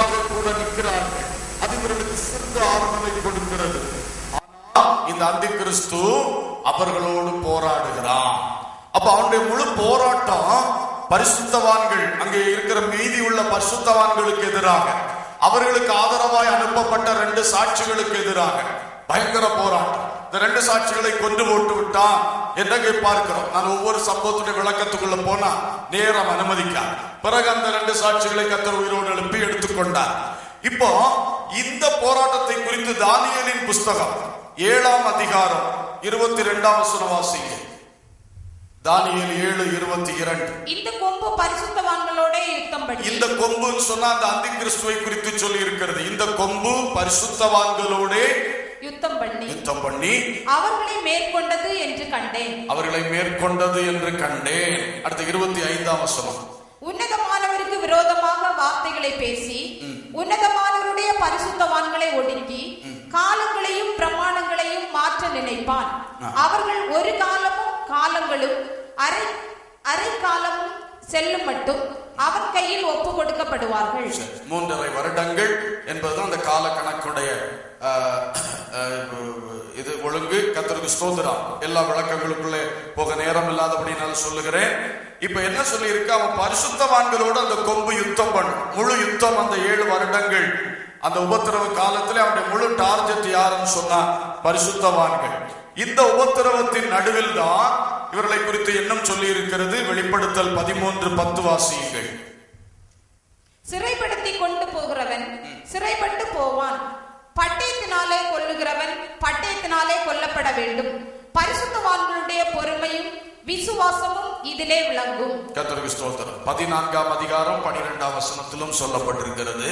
அந்த கூட நிற்கிறார்கள் அது இவர்களுக்கு சிறந்த ஆர்வங்களை கொடுக்கிறது. இந்த அந்தி கிறிஸ்து அவர்களோடு போராடுகிறான் அப்ப அவனுடைய முழு போராட்டம் பரிசுத்தவான்கள் அங்கே இருக்கிற மீதி உள்ள பரிசுத்தவான்களுக்கு எதிராக அவர்களுக்கு ஆதரவாய் அனுப்பப்பட்ட ரெண்டு சாட்சிகளுக்கு எதிராக பயங்கர போராட்டம். இந்த ரெண்டு சாட்சிகளை கொண்டு போட்டு விட்டான். என்று பார்க்கிறோம்? நான் ஒவ்வொரு சம்பவத்துடைய விளக்கத்துக்குள்ள போனா நேரம் அனுமதிக்கார் பிறகு அந்த ரெண்டு சாட்சிகளை கத்தர் உயிரோடு எழுப்பி எடுத்துக்கொண்டார். இப்போ இந்த போராட்டத்தை குறித்து தானியலின் புஸ்தகம் ஏழாம் அதிகாரம் இருபத்தி ரெண்டாம் வசனம் வாசிங்க. தானியல் ஏழு இருபத்தி இரண்டு இந்த கொம்பு பரிசுத்தவான்களோட பண்ணி இந்த கொம்புன்னு சொன்னா அந்த அந்தி கிறிஸ்துவை குறித்து சொல்லி இருக்கிறது இந்த கொம்பு பரிசுத்தவான்களோட யுத்தம் பண்ணி யுத்தம் பண்ணி அவர்களை மேற்கொண்டது என்று கண்டேன். அவர்களை மேற்கொண்டது என்று கண்டேன். அடுத்த இருபத்தி ஐந்தாம் வசனம். உன்னதமானவருக்கு விரோதமாக வார்த்தைகளை பேசி உன்னதமானவருடைய பரிசுத்தவான்களை ஒடுக்கி காலங்களையும் பிரமாணங்களையும் மாற்ற நினைப்பான். அவர்கள் ஒரு காலமும் காலங்களும் அரை அரை காலமும் செல்லும் மட்டும் அவன் கையில் ஒப்பு கொடுக்கப்படுவார்கள். மூன்றரை வருடங்கள் என்பதுதான் அந்த கால கணக்குடைய இது ஒழுங்கு. கத்தருக்கு ஸ்தோத்திரம். எல்லா விளக்கங்களுக்குள்ளே போக நேரம் இல்லாதபடி நான் சொல்லுகிறேன். இப்ப என்ன சொல்லி இருக்கு அவன் பரிசுத்தவான்களோடு அந்த கொம்பு யுத்தம் பண்ணும் முழு யுத்தம் அந்த ஏழு வருடங்கள். அந்த உபத்திரவ காலத்துல அவனுடைய முழு டார்ஜெட் யாருன்னு சொன்னா பரிசுத்தவான்கள். இந்த உபத்திரவத்தின் நடுவில் தான் இவர்களை குறித்து இன்னும் சொல்லி இருக்கிறது வெளிப்படுத்தல் பதிமூன்று பத்து வாசியுங்கள். சிறைப்படுத்தி கொண்டு போகிறவன் சிறைப்பட்டு போவான். பட்டயத்தினாலே கொல்லுகிறவன் பட்டயத்தினாலே கொல்லப்பட வேண்டும். பரிசுத்தவான்களுடைய பொறுமையும் விசுவாசமும் இதிலே விளங்கும். கர்த்தருக்கு ஸ்தோத்திரம். பதினான்காம் அதிகாரம் பனிரெண்டாம் வசனத்திலும் சொல்லப்பட்டிருக்கிறது.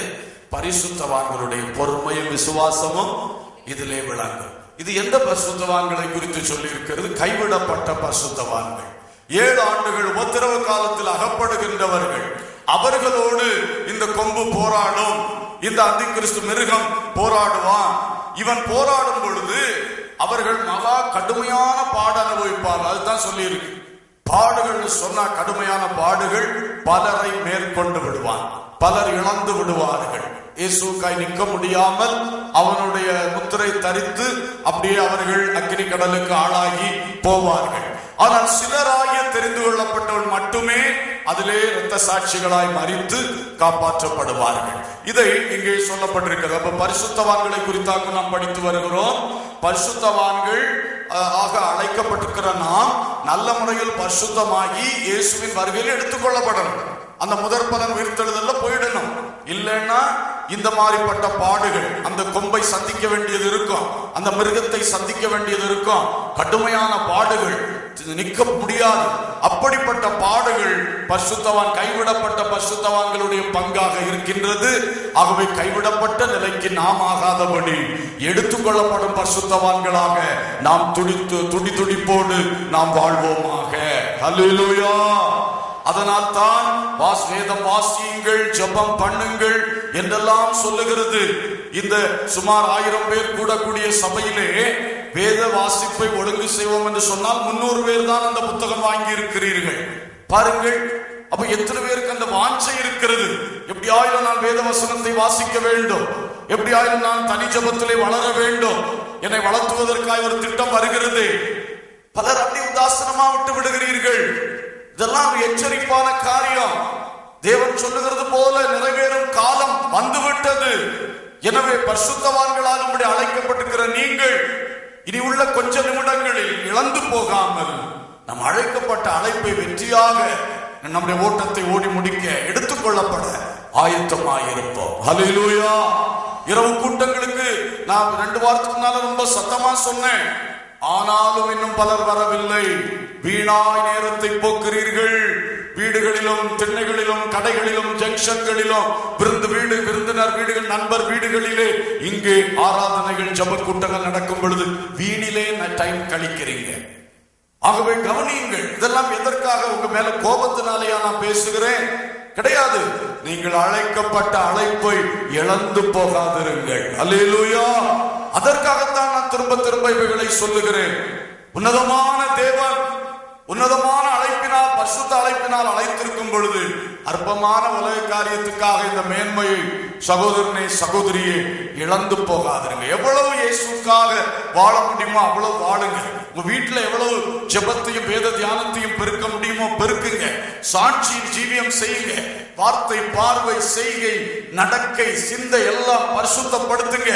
பரிசுத்தவான்களுடைய பொறுமையும் விசுவாசமும் இதிலே விளங்கும். இது எந்த பரிசுத்தவான்களை குறித்து சொல்லி இருக்கிறது கைவிடப்பட்ட பரிசுத்தவான்கள். ஏழு ஆண்டுகள் உபத்திரவ காலத்தில் அகப்படுகின்றவர்கள். அவர்களோடு இந்த கொம்பு போராடும். இந்த அந்திகிறிஸ்து மிருகம் போராடுவான். இவன் போராடும் பொழுது அவர்கள் மகா கடுமையான பாட அனுபவிப்பார்கள். அதுதான் சொல்லி இருக்கு பாடுகள் சொன்னா கடுமையான பாடுகள் பலரை மேற்கொண்டு விடுவான். பலர் இழந்து விடுவார்கள். இயேசுக்காய் நிற்க முடியாமல் அவனுடைய முத்திரை தரித்து அப்படியே அவர்கள் அக்னி கடலுக்கு ஆளாகி போவார்கள். ஆனால் சிலராகிய தெரிந்து கொள்ளப்பட்டவன் மட்டுமே அதிலே இரத்த சாட்சிகளாய் மறித்து காப்பாற்றப்படுவார்கள். இதை இங்கே சொல்லப்பட்டிருக்கிறது. அப்ப பரிசுத்தவான்களை குறித்தாக நாம் படித்து வருகிறோம். பரிசுத்தவான்கள் ஆக அழைக்கப்பட்டிருக்கிற நாம் நல்ல முறையில் பரிசுத்தமாகி இயேசுவின் வருகையில் எடுத்துக்கொள்ளப்படணும் அந்த முதற் பதம் உயிர்த்தெழுதல்ல போயிடணும். இல்லைன்னா இந்த மாதிரிப்பட்ட பாடுகள் அந்த கொம்பை சந்திக்க வேண்டியது இருக்கும். அந்த மிருகத்தை சந்திக்க வேண்டியது இருக்கும். கடுமையான பாடுகள் நிற்க முடியாது. அப்படிப்பட்ட பாடுகள் பசுத்தவான் கைவிடப்பட்ட பசுத்தவான்களுடைய பங்காக இருக்கின்றது. ஆகவே கைவிடப்பட்ட நிலைக்கு நாம் ஆகாதபடி எடுத்துக்கொள்ளப்படும் பசுத்தவான்களாக நாம் துடித்து துடி துடிப்போடு நாம் வாழ்வோமாக. ஹalleluya. அதனால் தான் வாஸ் வேதம் வாசியுங்கள் ஜெபம் பண்ணுங்கள் என்றெல்லாம் சொல்லுகிறது. இந்த சுமார் ஆயிரம் பேர் கூடக்கூடிய சபையிலே வேத வாசிப்பை ஒழுங்கு செய்வோம் என்று சொன்னால் முன்னூறு பேர் தான் அந்த புத்தகம் வாங்கி இருக்கிறீர்கள் பாருங்கள் அப்ப எத்தனை பேருக்கு அந்த வாஞ்சை இருக்கிறது? எப்படியாயிரம் நான் வேத வசனத்தை வாசிக்க வேண்டும். எப்படியாயிரம் நான் தனி ஜபத்திலே வளர வேண்டும். என்னை வளர்த்துவதற்காக ஒரு திட்டம் வருகிறது. பலர் அப்படி உதாசனமா விட்டு விடுகிறீர்கள். இதெல்லாம் ஒரு எச்சரிப்பான காரியம். தேவன் சொல்லுகிறது போல நிறைவேறும் காலம் வந்துவிட்டது. எனவே பரிசுத்தவான்களால் இப்படி அழைக்கப்பட்டிருக்கிற நீங்கள் இனி உள்ள கொஞ்ச நிமிடங்களில் இழந்து போகாமல் நம் அழைக்கப்பட்ட அழைப்பை வெற்றியாக நம்முடைய ஓட்டத்தை ஓடி முடிக்க எடுத்துக்கொள்ளப்பட ஆயத்தமாயிருப்போம். ஹalleluya. இரவு கூட்டங்களுக்கு நான் ரெண்டு வாரத்துக்கு முன்னால ரொம்ப சத்தமா சொன்னேன். ஆனாலும் இன்னும் பலர் வரவில்லை. வீணாய் நேரத்தை போக்குறீர்கள். வீடுகளிலும் திண்ணைகளிலும் கடைகளிலும் ஜங்ஷன்களிலும் விருந்து வீடு விருந்தினர் வீடுகள் நண்பர் வீடுகளிலே இங்கே ஆராதனைகள் ஜப கூட்டங்கள் நடக்கும் பொழுது வீணிலே டைம் கழிக்கிறீங்க. ஆகவே கவனியுங்கள் இதெல்லாம் எதற்காக உங்க மேல கோபத்தினாலேயா நான் பேசுகிறேன்? கிடையாது. நீங்கள் அழைக்கப்பட்ட அழைப்பை இழந்து போகாதிருங்கள். அல்லேலூயா! அதற்காகத்தான் திரும்ப திரும்ப இவைகளை சொல்லுகிறேன். உன்னதமான தேவன் உன்னதமான அழைப்பினால் பசுத்த அழைப்பினால் அழைத்திருக்கும் பொழுது அற்பமான உலக காரியத்துக்காக இந்த மேன்மையை சகோதரனே சகோதரியே இழந்து போகாதீங்க எவ்வளவு இயேசுக்காக வாழ முடியுமோ அவ்வளவு வாழுங்க உங்க வீட்டுல எவ்வளவு ஜெபத்தையும் வேத தியானத்தையும் பெருக்க முடியுமோ பெருக்குங்க. சாட்சியின் ஜீவியம் செய்யுங்க. வார்த்தை பார்வை செய்கை நடக்கை சிந்தை எல்லாம் பரிசுத்தப்படுத்துங்க.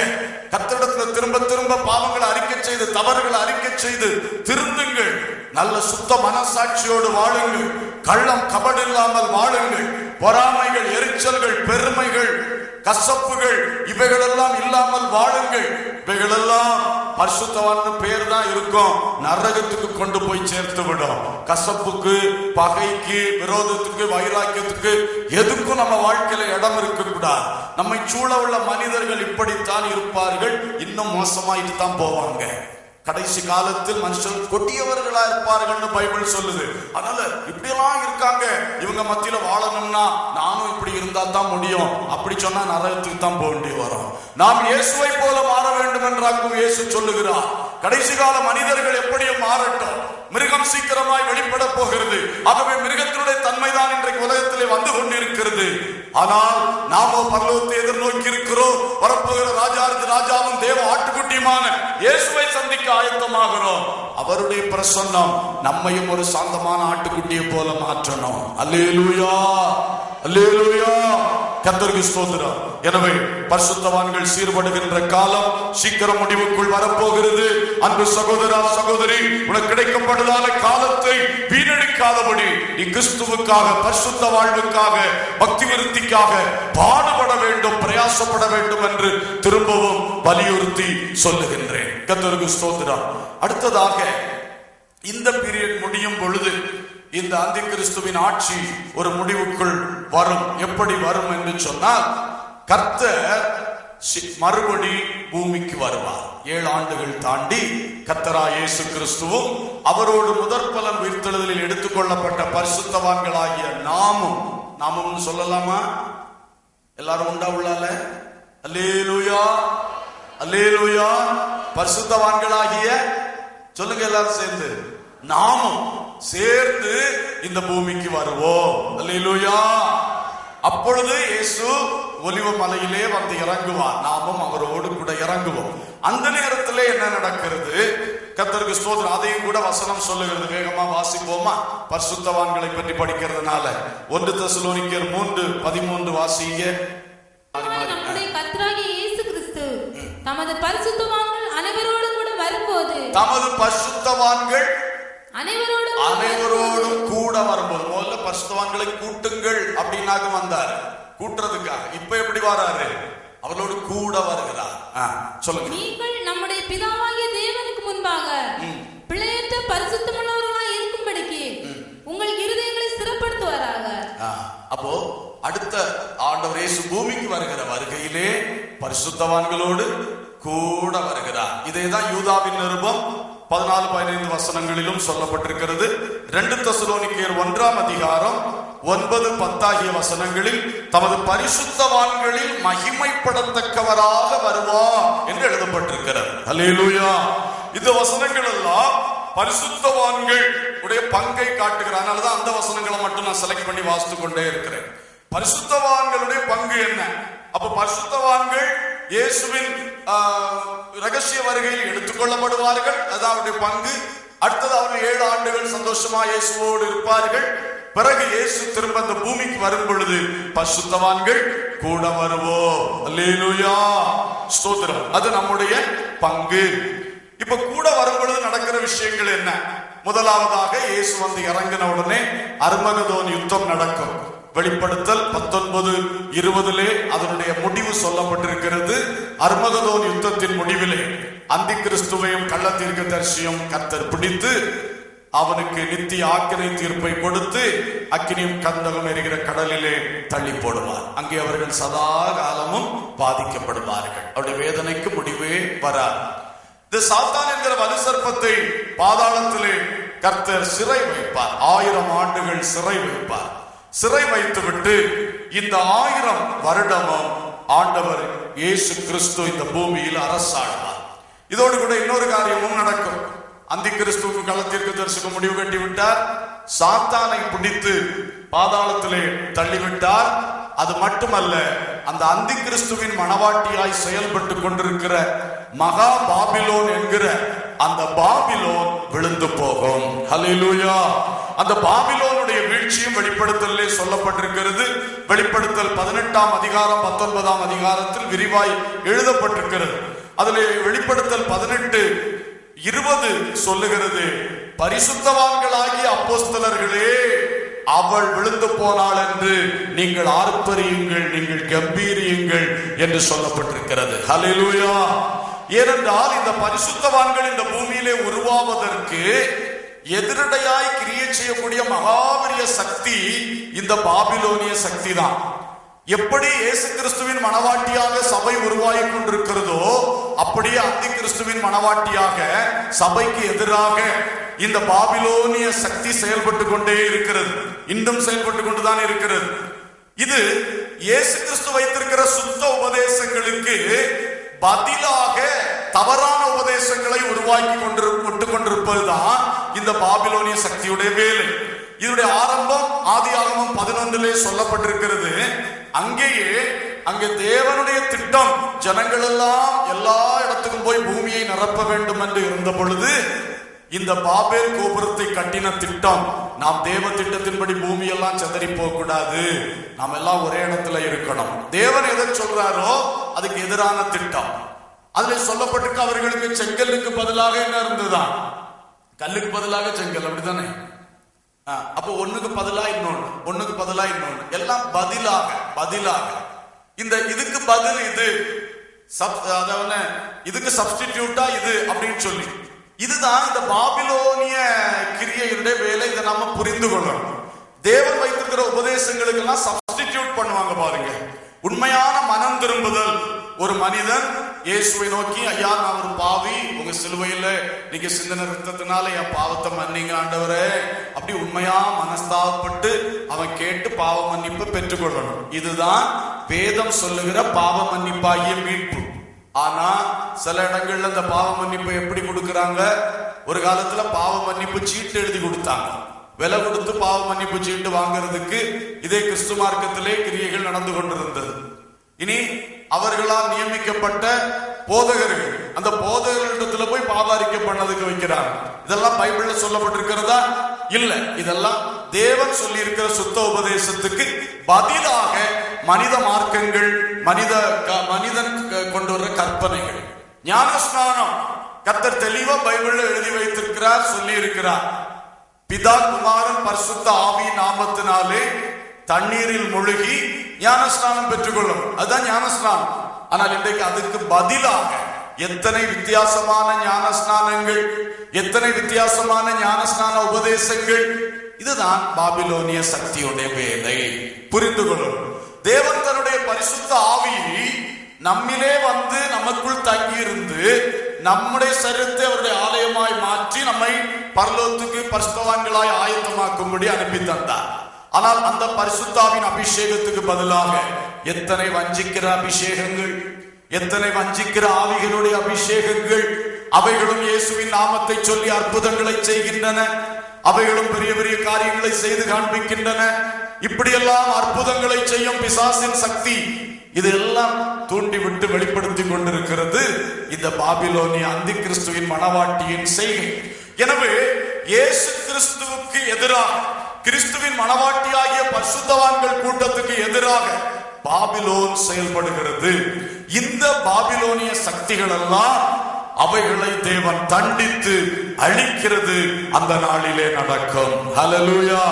கத்திடத்துல திரும்ப திரும்ப பாவங்களை அறிக்கை செய்து தவறுகளை அறிக்கை செய்து திருந்துங்கள். நல்ல சுத்த மனசாட்சியோடு வாழுங்கள். கள்ளம் கபடு இல்லாமல் வாழுங்கள். பொறாமைகள் எரிச்சல்கள் பெருமைகள் கசப்புகள் இவைகளெல்லாம் இல்லாமல் வாழுங்கள். இவைகளெல்லாம் பரிசுத்தவான் பேர் தான் இருக்கும். நரகத்துக்கு கொண்டு போய் சேர்த்து விடும். கசப்புக்கு பகைக்கு விரோதத்துக்கு வைராக்கியத்துக்கு எதுக்கும் நம்ம வாழ்க்கையில இடம் இருக்க கூடாது நம்மை சூழ உள்ள மனிதர்கள் இப்படித்தான் இருப்பார்கள். இன்னும் மோசமாயிட்டு தான் போவாங்க. கடைசி காலத்தில் மனுஷன் கொட்டியவர்களா இருப்பார்கள்னு பைபிள் சொல்லுது. அதனால இப்படியெல்லாம் இருக்காங்க. இவங்க மத்தியில வாழணும்னா நானும் இப்படி இருந்தா தான் முடியும். அப்படி சொன்னா நரகத்துக்கு தான் போக வேண்டிய வரும். நாம் இயேசுவை போல மாற வேண்டும் என்றாக்கும் இயேசு சொல்லுகிறார். கடைசி கால மனிதர்கள் எப்படியும் மாறட்டும். மிருகம் சீக்கிரமாய் வெளிப்பட போகிறது. ஆகவே மிருகத்தினுடைய தன்மைதான் இன்றைக்கு உலகத்திலே வந்து கொண்டிருக்கிறது. ஆனால் நாமோ பரலோகத்தை எதிர்நோக்கி இருக்கிறோம். வரப்போகிற ராஜாருக்கு ராஜாவும் தேவ ஆட்டுக்குட்டியுமான இயேசுவை சந்திக்க ஆயத்தமாகிறோம். அவருடைய பிரசன்னம் நம்மையும் ஒரு சாந்தமான ஆட்டுக்குட்டியை போல மாற்றணும். அல்லேலூயா! அல்லேலூயா! கத்தருக்கு சோதனம் எனவே பரிசுத்தவான்கள் சீர்படுகின்ற காலம் சீக்கிரம் முடிவுக்குள் வரப்போகிறது. அன்பு சகோதரா சகோதரி உனக்கு கிடைக்கப்படுதான காலத்தை வீணடிக்காதபடி நீ கிறிஸ்துவுக்காக பரிசுத்த வாழ்வுக்காக பக்தி விருத்திக்காக பாடுபட வேண்டும் பிரயாசப்பட வேண்டும் என்று திரும்பவும் வலியுறுத்தி சொல்லுகின்றேன். கத்தருக்கு ஸ்தோத்திரம். அடுத்ததாக இந்த பீரியட் முடியும் பொழுது இந்த அந்தி கிறிஸ்துவின் ஆட்சி ஒரு முடிவுக்குள் வரும். எப்படி வரும் என்று சொன்னால் கர்த்த மறுபடி பூமிக்கு வருவார். ஏழு ஆண்டுகள் தாண்டி கத்தரா இயேசு கிறிஸ்துவும் அவரோடு முதற் பலன் உயிர்த்தெழுதலில் எடுத்துக்கொள்ளப்பட்ட பரிசுத்தவான்களாகிய நாமும் நாமும் சொல்லலாமா? எல்லாரும் உண்டா உள்ளால? அல்லேலுயா! அல்லேலுயா! பரிசுத்தவான்களாகிய சொல்லுங்க எல்லாரும் சேர்ந்து. நாமும் சேர்ந்து இந்த பூமிக்கு வருவோம். அல்லேலூயா. அப்பொழுது இயேசு ஒலிவ மலையிலே வந்து இறங்குவார். நாமும் அவரோடு கூட இறங்குவோம். அந்த நேரத்திலே என்ன நடக்கிறது? கத்தருக்கு ஸ்தோத்திரம். அதையும் கூட வசனம் சொல்லுகிறது. வேகமா வாசிப்போமா? பரிசுத்தவான்களை பற்றி படிக்கிறதுனால. ஒன்று தெசலோனிக்கர் மூன்று பதிமூன்று வாசிங்க. தமது பரிசுத்தவான்கள் அனைவரோடு கூட வரும்போது தமது பரிசுத்தவான்கள் அனைவரோடு அனைவரோடும் கூட வரும்போது முதல்ல பரிசுத்தவான்களை கூட்டுங்கள் அப்படின்னாக வந்தார். கூட்டுறதுக்காக. இப்ப எப்படி வராரு? அவர்களோடு கூட வருகிறார். சொல்லுங்க. நீங்கள் நம்முடைய பிதாவாகிய தேவனுக்கு முன்பாக பிழையற்ற பரிசுத்தமுள்ளவர்களாய் இருக்கும்படிக்கு உங்கள் இருதயங்களை ஸ்திரப்படுத்துவாராக அப்போ அடுத்த ஆண்டவர் இயேசு பூமிக்கு வருகிற வருகையிலே பரிசுத்தவான்களோடு கூட வருகிறார். இதேதான் யூதாவின் நிருபம் பதினாலு பதினைந்து வசனங்களிலும் சொல்லப்பட்டிருக்கிறது. ரெண்டு தசுலோனிக்கேர் ஒன்றாம் அதிகாரம் ஒன்பது பத்தாகிய வசனங்களில் தமது பரிசுத்தவான்களில் மகிமைப்படத்தக்கவராக வருவார் என்று எழுதப்பட்டிருக்கிறது. அல்லேலூயா இந்த வசனங்கள் எல்லாம் பரிசுத்தவான்கள் உடைய பங்கை காட்டுகிறார் அதனாலதான் அந்த வசனங்களை மட்டும் நான் செலக்ட் பண்ணி வாசித்து கொண்டே இருக்கிறேன். பரிசுத்தவான்களுடைய பங்கு என்ன? அப்ப பரிசுத்தவான்கள் இயேசுவின் ரகசிய வருகையில் எடுத்துக்கொள்ளப்படுவார்கள் அது அவருடைய பங்கு. அடுத்தது அவர்கள் ஏழு ஆண்டுகள் சந்தோஷமா இயேசுவோடு இருப்பார்கள். பிறகு இயேசு திரும்ப அந்த பூமிக்கு வரும் பொழுது பசுத்தவான்கள் கூட வருவோம். அல்லேலூயா! ஸ்தோத்திரம். அது நம்முடைய பங்கு. இப்ப கூட வரும் பொழுது நடக்கிற விஷயங்கள் என்ன? முதலாவதாக இயேசு வந்து இறங்கின உடனே அர்மகதோன் யுத்தம் நடக்கும். வெளிப்படுத்தல் பத்தொன்பது இருபதிலே அதனுடைய முடிவு சொல்லப்பட்டிருக்கிறது. அர்மகதோன் யுத்தத்தின் முடிவிலே அந்தி கிறிஸ்துவையும் கள்ள தீர்க்கதரிசியும் கர்த்தர் பிடித்து அவனுக்கு நித்திய ஆக்கினை தீர்ப்பை கொடுத்து அக்கினியும் கந்தகம் எரிகிற கடலிலே தள்ளி போடுவார். அங்கே அவர்கள் சதா காலமும் பாதிக்கப்படுவார்கள். அவருடைய வேதனைக்கு முடிவே வராது. இந்த சாத்தான் என்கிற வலுசர்ப்பத்தை பாதாளத்திலே கர்த்தர் சிறை வைப்பார். ஆயிரம் ஆண்டுகள் சிறை வைப்பார். சிறை வைத்துவிட்டு இந்த ஆயிரம் வருடமும் ஆண்டவர் இயேசு கிறிஸ்து இந்த பூமியில் அரசாடுவார். இதோடு கூட இன்னொரு காரியமும் நடக்கும். அந்தி கிறிஸ்துவுக்கு களத்திற்கு தரிசிக்க முடிவு கட்டிவிட்டார். சாத்தானை பிடித்து பாதாளத்திலே தள்ளிவிட்டார். அது மட்டுமல்ல அந்த அந்தி கிறிஸ்துவின் மணவாட்டியாய் செயல்பட்டு கொண்டிருக்கிற மகா பாபிலோன் என்கிற அந்த பாபிலோன் விழுந்து போகும். ஹalleluya அந்த பாபிலோனுடைய வீழ்ச்சியும் வெளிப்படுத்தலே சொல்லப்பட்டிருக்கிறது. வெளிப்படுத்தல் பதினெட்டாம் அதிகாரம் பத்தொன்பதாம் அதிகாரத்தில் விரிவாய் எழுதப்பட்டிருக்கிறது. அதில் வெளிப்படுத்தல் பதினெட்டு இருபது சொல்லுகிறது. பரிசுத்தவான்களாகிய அப்போஸ்தலர்களே அவள் விழுந்து போனாள் என்று நீங்கள் ஆர்ப்பரியுங்கள் நீங்கள் கம்பீரியுங்கள் என்று சொல்லப்பட்டிருக்கிறது. ஹலிலூயா ஏனென்றால் இந்த பரிசுத்தவான்கள் இந்த பூமியிலே உருவாவதற்கு எதிரடையாய் கிரியை செய்யக்கூடிய மகாபெரிய சக்தி இந்த பாபிலோனிய சக்தி தான் எப்படி இயேசு கிறிஸ்துவின் மனவாட்டியாக சபை உருவாகி கொண்டிருக்கிறதோ அப்படியே அந்தி கிறிஸ்துவின் மனவாட்டியாக சபைக்கு எதிராக இந்த பாபிலோனிய சக்தி செயல்பட்டு கொண்டே இருக்கிறது. இன்னும் செயல்பட்டு கொண்டுதான் இருக்கிறது. இது இயேசு கிறிஸ்து வைத்திருக்கிற சுத்த உபதேசங்களுக்கு பதிலாக தவறான உபதேசங்களை உருவாக்கி கொண்டிரு விட்டு கொண்டிருப்பதுதான் இந்த பாபிலோனிய சக்தியுடைய வேலை. இதனுடைய ஆரம்பம் ஆதி ஆதியாகமம் பதினொன்றிலே சொல்லப்பட்டிருக்கிறது. அங்கேயே அங்கே தேவனுடைய திட்டம் ஜனங்கள் எல்லாம் எல்லா இடத்துக்கும் போய் பூமியை நிரப்ப வேண்டும் என்று இருந்த பொழுது இந்த பாபேல் கோபுரத்தை கட்டின திட்டம் நாம் தேவ திட்டத்தின்படி பூமி எல்லாம் செதறி போக கூடாது நாம் எல்லாம் ஒரே இடத்துல இருக்கணும். தேவன் எதை சொல்றாரோ அதுக்கு எதிரான திட்டம். அதுல சொல்லப்பட்டிருக்க அவர்களுக்கு செங்கலுக்கு பதிலாக என்ன இருந்ததுதான்? கல்லுக்கு பதிலாக செங்கல் அப்படித்தானே? அப்போ ஒண்ணுக்கு பதிலா இன்னொன்னு ஒண்ணுக்கு பதிலா இன்னொன்னு. எல்லாம் பதிலாக பதிலாக. இந்த இதுக்கு பதில் இது. சப் அதாவது இதுக்கு சப்ஸ்டிடியூட்டா இது அப்படின்னு சொல்லி. இதுதான் இந்த பாபிலோனிய கிரியையுடைய வேலை. இதை நம்ம புரிந்து கொள்ளணும். தேவன் வைத்திருக்கிற உபதேசங்களுக்கு எல்லாம் சப்ஸ்டிடியூட் பண்ணுவாங்க பாருங்க. உண்மையான மனம் திரும்புதல். ஒரு மனிதன் இயேசுவை நோக்கி ஐயா நான் ஒரு பாவி. உங்க சிலுவையில நீங்க சிந்தன ரத்தத்தினால என் பாவத்தை மன்னிங்க ஆண்டவரே. அப்படி உண்மையா மனஸ்தாபப்பட்டு அவன் கேட்டு பாவ மன்னிப்பு பெற்றுக்கொள்ளணும். இதுதான் வேதம் சொல்லுகிற பாவ மன்னிப்பாகிய மீட்பு. ஆனா சில இடங்கள்ல இந்த பாவ மன்னிப்பை எப்படி கொடுக்கறாங்க? ஒரு காலத்துல பாவ மன்னிப்பு சீட்டு எழுதி கொடுத்தாங்க. விலை கொடுத்து பாவ மன்னிப்பு சீட்டு வாங்குறதுக்கு இதே கிறிஸ்து மார்க்கத்திலே கிரியைகள் நடந்து கொண்டிருந்தது. இனி அவர்களால் நியமிக்கப்பட்ட போதகர்கள் அந்த போதகர்களிடத்துல போய் பாவாரிக்க பண்ணதுக்கு வைக்கிறார். இதெல்லாம் பைபிள்ல சொல்லப்பட்டிருக்கிறதா? இல்ல. இதெல்லாம் தேவன் சொல்லி இருக்கிற சுத்த உபதேசத்துக்கு பதிலாக மனித மார்க்கங்கள் மனித க- மனிதன் கொண்டு வர்ற கற்பனைகள். ஞானஸ்நானம். கர்த்தர் தெளிவா பைபிள்ல எழுதி வைத்திருக்கிறார் சொல்லி இருக்கிறார் பிதா குமாரன் பரிசுத்த ஆவி நாமத்தினாலே தண்ணீரில் முழுகி ஞானஸ்நானம் பெற்றுக்கொள்ளும். அதுதான் ஞானஸ்நானம். ஆனால் இன்றைக்கு அதுக்கு பதிலாக எத்தனை வித்தியாசமான ஞானஸ்நானங்கள் எத்தனை வித்தியாசமான ஞானஸ்நான உபதேசங்கள். இதுதான் பாபிலோனிய சக்தியுடைய வேலை புரிந்து கொள்ளும் தேவன் தன்னுடைய பரிசுத்த ஆவியை நம்மிலே வந்து நமக்குள் தங்கியிருந்து நம்முடைய சரீரத்தை அவருடைய ஆலயமாய் மாற்றி நம்மை பரலோத்துக்கு பரிசுத்தவான்களாய் ஆயத்தமாக்கும்படி அனுப்பி தந்தார். ஆனால் அந்த பரிசுத்தாவின் அபிஷேகத்துக்கு பதிலாக எத்தனை வஞ்சிக்கிற அபிஷேகங்கள் எத்தனை வஞ்சிக்கிற ஆவிகளுடைய அபிஷேகங்கள் அவைகளும் இயேசுவின் நாமத்தை சொல்லி அற்புதங்களை செய்கின்றன. அவைகளும் பெரிய பெரிய காரியங்களை செய்து காண்பிக்கின்றன. இப்படியெல்லாம் அற்புதங்களை செய்யும் பிசாசின் சக்தி இதெல்லாம் தூண்டிவிட்டு வெளிப்படுத்தி கொண்டிருக்கிறது இந்த பாபிலோனிய அந்தி கிறிஸ்துவின் மணவாட்டியின் செய்கை. எனவே இயேசு கிறிஸ்துவுக்கு எதிராக கிறிஸ்துவின் மணவாட்டியாகிய பரிசுத்தவான்கள் கூட்டத்துக்கு எதிராக பாபிலோன் செயல்படுகிறது. இந்த பாபிலோனிய சக்திகள் எல்லாம் அவைகளை தேவன் தண்டித்து அழிக்கிறது. அந்த நாளிலே நடக்கும். ஹலலூயா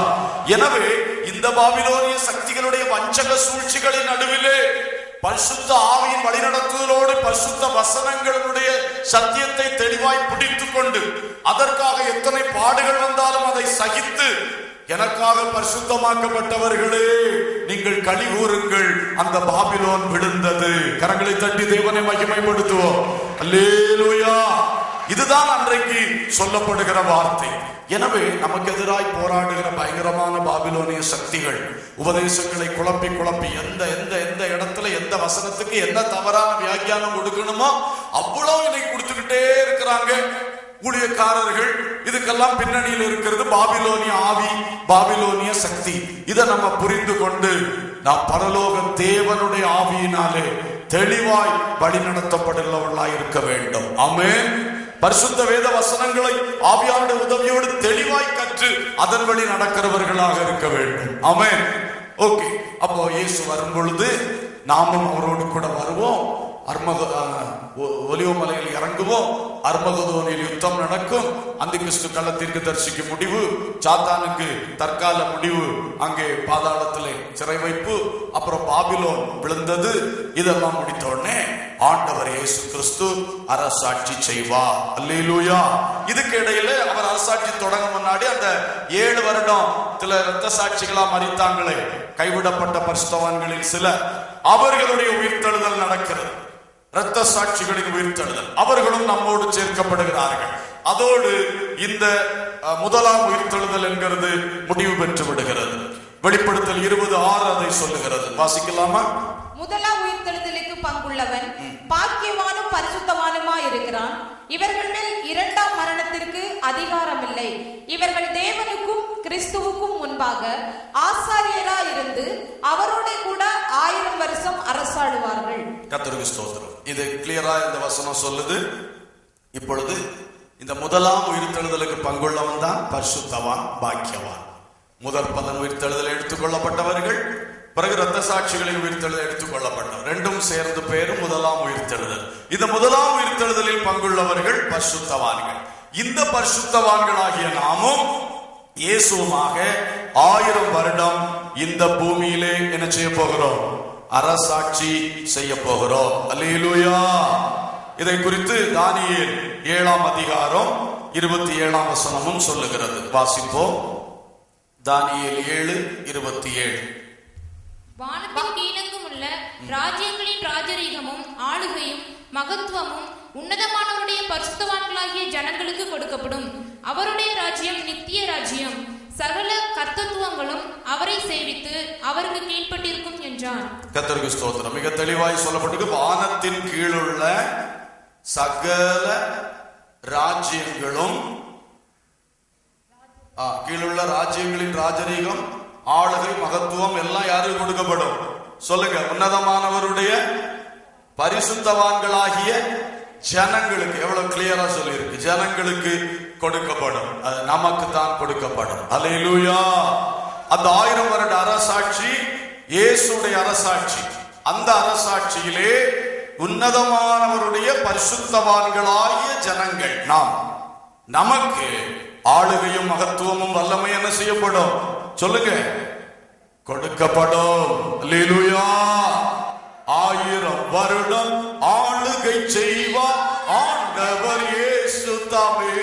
எனவே இந்த பாபிலோனிய சக்திகளுடைய வஞ்சக சூழ்ச்சிகளின் நடுவிலே பரிசுத்த ஆவியின் வழிநடத்துதலோடு பரிசுத்த வசனங்களுடைய சத்தியத்தை தெளிவாய் பிடித்துக் கொண்டு அதற்காக எத்தனை பாடுகள் வந்தாலும் அதை சகித்து எனக்காக பரிசுத்தமாக்கப்பட்டவர்களே நீங்கள் களி கூறுங்கள் அந்த பாபிலோன் விழுந்தது. கரங்களை தட்டி தேவனை மகிமைப்படுத்துவோம். அல்லேலூயா. இதுதான் அன்றைக்கு சொல்லப்படுகிற வார்த்தை. எனவே நமக்கு எதிராய் போராடுகிற பயங்கரமான பாபிலோனிய சக்திகள் உபதேசங்களை குழப்பி குழப்பி எந்த எந்த எந்த இடத்துல எந்த வசனத்துக்கு என்ன தவறான வியாக்கியானம் கொடுக்கணுமோ அவ்வளவு இன்னைக்கு கொடுத்துக்கிட்டே இருக்கிறாங்க. ஊழியக்காரர்கள் இதுக்கெல்லாம் பின்னணியில் இருக்கிறது பாபிலோனிய ஆவி பாபிலோனிய சக்தி. இதை நம்ம புரிந்து கொண்டு நாம் பரலோக தேவனுடைய ஆவியினாலே தெளிவாய் வழிநடத்தப்படுள்ளவர்களாய் இருக்க வேண்டும். ஆமே பரிசுத்த வேத வசனங்களை ஆவியாருடைய உதவியோடு தெளிவாய் கற்று அதன் வழி நடக்கிறவர்களாக இருக்க வேண்டும். ஆமே ஓகே. அப்போ இயேசு வரும் பொழுது நாமும் அவரோடு கூட வருவோம். அர்மக ஒலிவ மலையில் இறங்குவோம் அர்மகதோனில் யுத்தம் நடக்கும். அந்த கிறிஸ்து கள்ளத்திற்கு தரிசிக்கு முடிவு. சாத்தானுக்கு தற்கால முடிவு. அங்கே பாதாளத்திலே சிறை வைப்பு. அப்புறம் பாபிலோன் விழுந்தது. இதெல்லாம் முடித்த உடனே ஆண்டவர் இயேசு கிறிஸ்து அரசாட்சி செய்வா அல்லேலூயா. இதுக்கு இடையில அவர் அரசாட்சி தொடங்க முன்னாடி அந்த ஏழு வருடம் சில இரத்த சாட்சிகளா மறித்தாங்களே கைவிடப்பட்ட பரிசுத்தவான்களில் சில அவர்களுடைய உயிர்த்தெழுதல் நடக்கிறது. இரத்த சாட்சிகளின் உயிர்த்தெழுதல் அவர்களும் நம்மோடு சேர்க்கப்படுகிறார்கள். அதோடு இந்த முதலாம் உயிர்த்தெழுதல் என்கிறது முடிவு பெற்று விடுகிறது. வெளிப்படுத்தல் இருபது ஆறு அதை சொல்லுகிறது. வாசிக்கலாமா? முதலாம் உயிர்த்தெழுதலுக்கு பங்குள்ளவன் பாக்கியவானும் பரிசுத்தவானுமா இருக்கிறான். இவர்கள் மேல் இரண்டாம் மரணத்திற்கு அதிகாரம் இல்லை இவர்கள் தேவனுக்கும் கிறிஸ்துவுக்கும் முன்பாக ஆசாரியரா இருந்து அவரோட கூட ஆயிரம் வருஷம் அரசாடுவார்கள் கத்தருக்கு ஸ்தோத்திரம். இது கிளியரா இந்த வசனம் சொல்லுது. இப்பொழுது இந்த முதலாம் உயிர்த்தெழுதலுக்கு பங்குள்ளவன் தான் பரிசுத்தவான் பாக்கியவான். முதல் பதன் உயிர்த்தெழுதல் எடுத்துக்கொள்ளப்பட்டவர்கள் பிறகு ரத்த சாட்சிகளின் உயிர்த்தெழுதல் எடுத்துக்கொள்ளப்பட்டவர். ரெண்டும் சேர்ந்து பேரும் முதலாம் உயிர்த்தெழுதல். இந்த முதலாம் உயிர்த்தெழுதலில் பங்குள்ளவர்கள் பரிசுத்தவான்கள். இந்த பரிசுத்தவான்களாகிய நாமும் இயேசுமாக ஆயிரம் வருடம் இந்த பூமியிலே என்ன செய்ய போகிறோம்? அரசாட்சி செய்ய போகிறோம். அல்லேலூயா. இதை குறித்து தானியல் ஏழாம் அதிகாரம் இருபத்தி ஏழாம் வசனமும் சொல்லுகிறது. வாசிப்போம். தானியல் ஏழு இருபத்தி ஏழு. வானத்தின் கீழங்கும் உள்ள ராஜ்யங்களின் ராஜரீகமும் ஆளுகையும் மகத்துவமும் உன்னதமானவருடைய பரிசுத்தவான்களாகிய ஜனங்களுக்கு கொடுக்கப்படும். அவருடைய ராஜ்யம் நித்திய ராஜ்யம். சகல கர்த்தத்துவங்களும் அவரை சேவித்து அவருக்கு கீழ்ப்பட்டிருக்கும் என்றான். கத்தருக்கு ஸ்தோத்திரம். மிக தெளிவாய் சொல்லப்பட்டிருக்கு. வானத்தின் கீழுள்ள சகல ராஜ்யங்களும் கீழுள்ள ராஜ்யங்களின் ராஜரீகம் ஆளுகை மகத்துவம் எல்லாம் யாருக்கு கொடுக்கப்படும்? சொல்லுங்க. உன்னதமானவருடைய பரிசுத்தவான்களாகிய ஜனங்களுக்கு எவ்வளவு கிளியரா சொல்லியிருக்கு? ஜனங்களுக்கு கொடுக்கப்படும். அது நமக்கு தான் கொடுக்கப்படும். அலையிலூயா அந்த ஆயிரம் வருட அரசாட்சி இயேசுடைய அரசாட்சி. அந்த அரசாட்சியிலே உன்னதமானவருடைய பரிசுத்தவான்களாகிய ஜனங்கள் நாம். நமக்கு ஆளுகையும் மகத்துவமும் வல்லமை என்ன செய்யப்படும்? சொல்லுங்க. கொடுக்கப்படும். அல்லேலூயா ஆயிரம் வருடம் ஆளுகை செய்வார் ஆண்டவர் இயேசு தாமே.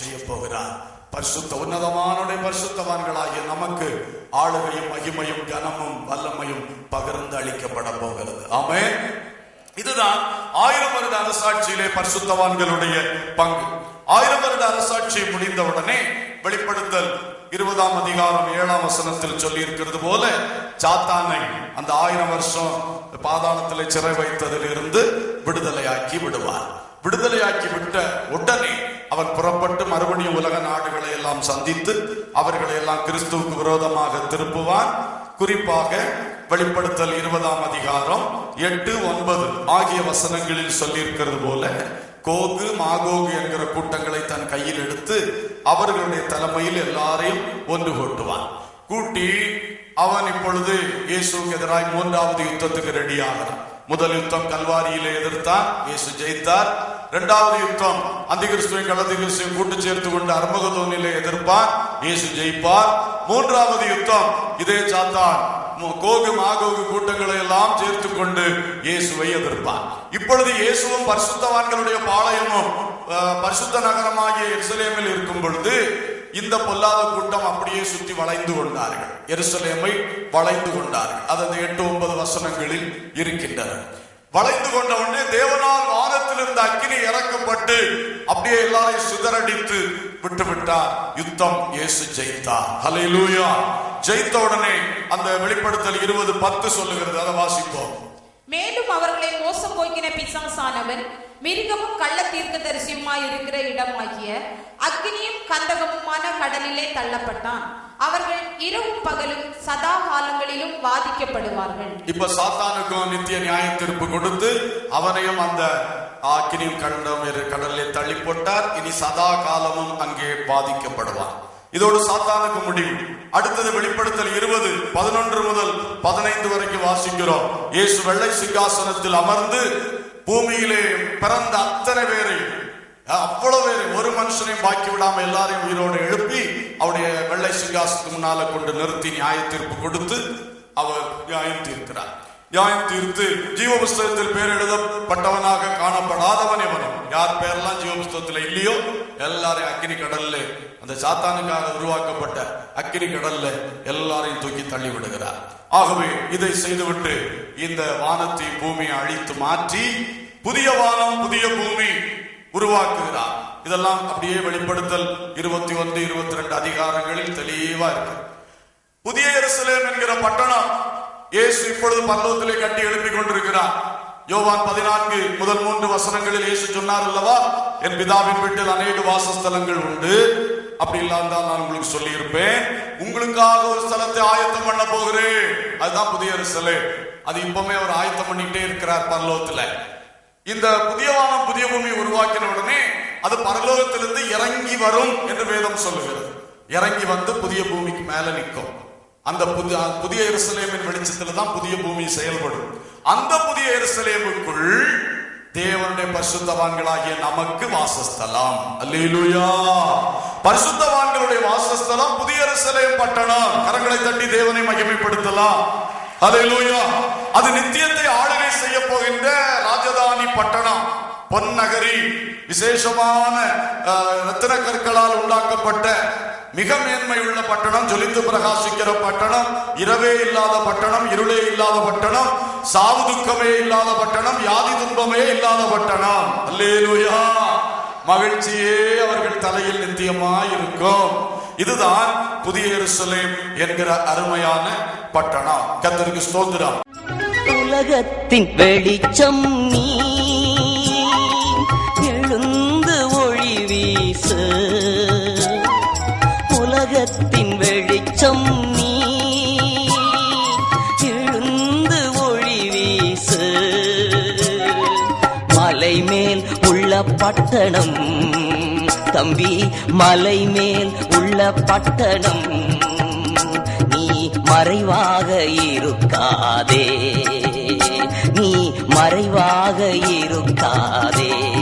செய்ய போகிறார் பரிசுத்த உன்னதமானுடைய பரிசுத்தவான்களாகிய நமக்கு ஆளுகையும் மகிமையும் கனமும் வல்லமையும் பகிர்ந்து அளிக்கப்பட போகிறது. ஆமே இதுதான் ஆயிரம் வருட அரசாட்சியிலே பரிசுத்தவான்களுடைய பங்கு. ஆயிரம் வருட அரசாட்சி முடிந்தவுடனே வெளிப்படுத்தல் இருபதாம் அதிகாரம் ஏழாம் வசனத்தில் சொல்லி இருக்கிறது போல சாத்தானை அந்த ஆயிரம் வருஷம் பாதாளத்திலே சிறை வைத்ததில் இருந்து விடுதலையாக்கி விடுவார். விடுதலையாக்கி விட்ட உடனே அவன் புறப்பட்டு மறுபடியும் உலக நாடுகளை எல்லாம் சந்தித்து அவர்களை எல்லாம் கிறிஸ்துவுக்கு விரோதமாக திருப்புவான் குறிப்பாக வெளிப்படுத்தல் இருபதாம் அதிகாரம் எட்டு ஒன்பது ஆகிய வசனங்களில் சொல்லியிருக்கிறது போல கோகு மாகோகு என்கிற கூட்டங்களை தன் கையில் எடுத்து அவர்களுடைய தலைமையில் எல்லாரையும் ஒன்று கூட்டுவான் கூட்டி அவன் இப்பொழுது இயேசுக்கு எதிராக மூன்றாவது யுத்தத்துக்கு ரெடியாகிறான் முதல் யுத்தம் கல்வாரியிலே எதிர்த்தான் இயேசு ஜெயித்தார். இரண்டாவது யுத்தம் அந்திகிறிஸ்துவையும் கலந்திகிறிஸ்துவையும் கூட்டு சேர்த்து கொண்டு அர்மகதோனிலே எதிர்ப்பான் இயேசு ஜெயிப்பார். மூன்றாவது யுத்தம் இதே சாத்தான் கோகு மாகோகு கூட்டங்களை எல்லாம் சேர்த்து கொண்டு இயேசுவை எதிர்ப்பான் இப்பொழுது இயேசுவும் பரிசுத்தவான்களுடைய பாளையமும் பரிசுத்த நகரமாகிய எருசலேமில் இருக்கும் பொழுது இந்த பொல்லாத கூட்டம் அப்படியே சுற்றி வளைந்து கொண்டார்கள். எருசலேமை வளைந்து கொண்டார்கள். அது அந்த எட்டு ஒன்பது வசனங்களில் இருக்கின்றன. வளைந்து கொண்ட உடனே தேவனால் வானத்திலிருந்து அக்கினி இறக்கப்பட்டு அப்படியே எல்லாரையும் சிதறடித்து விட்டு விட்டார் யுத்தம் இயேசு ஜெயித்தார். லூயா ஜெயித்த உடனே அந்த வெளிப்படுத்தல் இருபது பத்து சொல்லுகிறது. அதை வாசிப்போம். மேலும் அவர்களை மோசம் போக்கின பிசாசானவன் மிருகமும் கள்ள தீர்க்கதரிசியுமாய் இருக்கிற இடமாகிய அக்னியும் கந்தகமுமான கடலிலே தள்ளப்பட்டான். அவர்கள் இரவும் பகலும் சதா காலங்களிலும் வாதிக்கப்படுவார்கள். இப்ப சாத்தானுக்கும் நித்திய நியாய தீர்ப்பு கொடுத்து அவனையும் அந்த ஆக்கினியும் கண்டம் கடலில் தள்ளி போட்டார் இனி சதா காலமும் அங்கே பாதிக்கப்படுவான் இதோடு சாத்தானுக்கு முடிவு. அடுத்தது வெளிப்படுத்தல் இருபது பதினொன்று முதல் பதினைந்து வரைக்கும் வாசிக்கிறோம். இயேசு வெள்ளை சிங்காசனத்தில் அமர்ந்து பூமியிலே பிறந்த அத்தனை பேரை அவ்வளவு பேர் ஒரு மனுஷனையும் பாக்கி விடாம எல்லாரையும் உயிரோடு எழுப்பி அவருடைய வெள்ளை சிங்காசத்துக்கு முன்னால கொண்டு நிறுத்தி நியாய தீர்ப்பு கொடுத்து அவர் நியாயம் தீர்க்கிறார். நியாயம் தீர்த்து ஜீவ புஸ்தகத்தில் பேர் எழுதப்பட்டவனாக காணப்படாதவன் எவனும் யார் பேரெல்லாம் ஜீவ புஸ்தகத்துல இல்லையோ எல்லாரையும் அக்கினி கடல்ல அந்த சாத்தானுக்காக உருவாக்கப்பட்ட அக்கினி கடல்ல எல்லாரையும் தூக்கி தள்ளி விடுகிறார் ஆகவே இதை செய்துவிட்டு இந்த வானத்தை பூமியை அழித்து மாற்றி புதிய வானம் புதிய பூமி உருவாக்குகிறார். இதெல்லாம் அப்படியே வெளிப்படுத்தல் இருபத்தி ஒன்று இருபத்தி ரெண்டு அதிகாரங்களில் தெளிவா இருக்கு. புதிய எருசலேம் என்கிற பட்டணம் இயேசு இப்பொழுது பல்லவத்திலே கட்டி எழுப்பிக் கொண்டிருக்கிறார். யோவான் பதினான்கு முதல் மூன்று வசனங்களில் இயேசு சொன்னார் அல்லவா? என் பிதாவின் வீட்டில் அநேக வாசஸ்தலங்கள் உண்டு. அப்படி இல்லாந்தால் நான் உங்களுக்கு சொல்லி இருப்பேன் உங்களுக்காக ஒரு ஸ்தலத்தை ஆயத்தம் பண்ண போகிறேன். அதுதான் புதிய எருசலேம். அது இப்பவுமே அவர் ஆயத்தம் பண்ணிக்கிட்டே இருக்கிறார் பரலோகத்துல. இந்த புதிய வானம் புதிய பூமி உருவாக்கின உடனே அது பரலோகத்திலிருந்து இறங்கி வரும் என்று வேதம் சொல்லுகிறது. இறங்கி வந்து புதிய பூமிக்கு மேல நிற்கும். அந்த புதிய புதிய எருசலேமின் வெளிச்சத்துல தான் புதிய பூமி செயல்படும். அந்த புதிய எருசலேமுக்குள் தேவனுடைய பரிசுத்தவான்களாகிய நமக்கு வாசஸ்தலம். அல்லேலூயா. பரிசுத்தவான்களுடைய வாசஸ்தலம் புதிய எருசலேம் பட்டணம். கரங்களை தட்டி தேவனை மகிமைப்படுத்தலாம். அல்லேலூயா. அது நித்தியத்தை ஆளுகை செய்ய போகின்ற ராஜதானி பட்டணம். பொன்னகரி விசேஷமான ரத்தின கற்களால் உண்டாக்கப்பட்ட மிக மேன்மை உள்ள பட்டணம் ஜொலித்து பிரகாசிக்கிற பட்டணம் இரவே இல்லாத பட்டணம் இருளே இல்லாத பட்டணம் சாவு துக்கமே இல்லாத பட்டணம் யாதி துன்பமே இல்லாத பட்டணம். அல்லேலுயா! மகிழ்ச்சியே அவர்கள் தலையில் நித்தியமாய் இருக்கும் இதுதான் புதிய எருசலேம் என்கிற அருமையான பட்டணம். கத்தருக்கு ஸ்தோத்திரம். உலகத்தின் வெளிச்சம் நீ எழுந்து ஒளி வீசு. வெளிச்சம் நீ. எழுந்து ஒளி வீசு. மலை மேல் உள்ள பட்டணம். தம்பி மலை மேல் உள்ள பட்டணம். நீ மறைவாக இருக்காதே. நீ மறைவாக இருக்காதே.